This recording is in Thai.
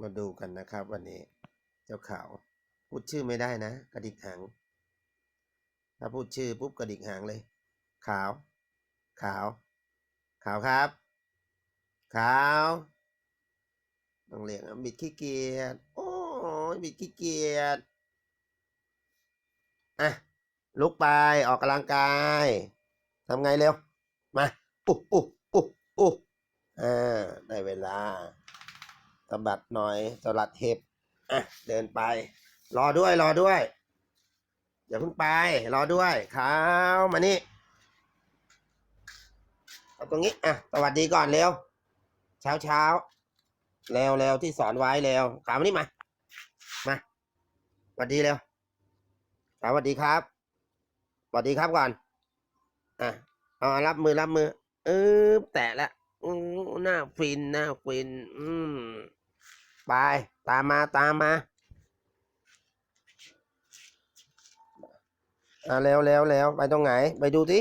มาดูกันนะครับ วันนี้ เจ้าขาว พูดชื่อไม่ได้นะ กระดิกหางถ้าพูดชื่อปุ๊บกระดิกหางเลย ขาว ขาว ขาวครับ ขาวต้องเรียกบิดขี้เกียจโอ้ยบิดขี้เกียจอะลุกไปออกกำลังกายทำไงเร็ว มา ปุ๊บปุ๊บปุ๊บปุ๊บอ่าได้เวลาะบัดหน่อยสลัดเห็บอะเดินไป รอด้วยรอด้วย อย่าเพิ่งไป รอด้วยขาวมานี่เอาตรงนี้อะสวัสดีก่อนเร็ว เช้าเช้าเร็วเร็วที่สอนไว้เร็วขาวมานี่มามาสวัสดีเร็วขาวสวัสดีครับสวัสดีครับก่อนอะเอารับมือรับมือเออแตะและอือหน้าฟินหน้าฟิน อืม ไป ตามมาตามมาอ่าแล้วแล้วแล้วไปตรงไหน ไปดูสิ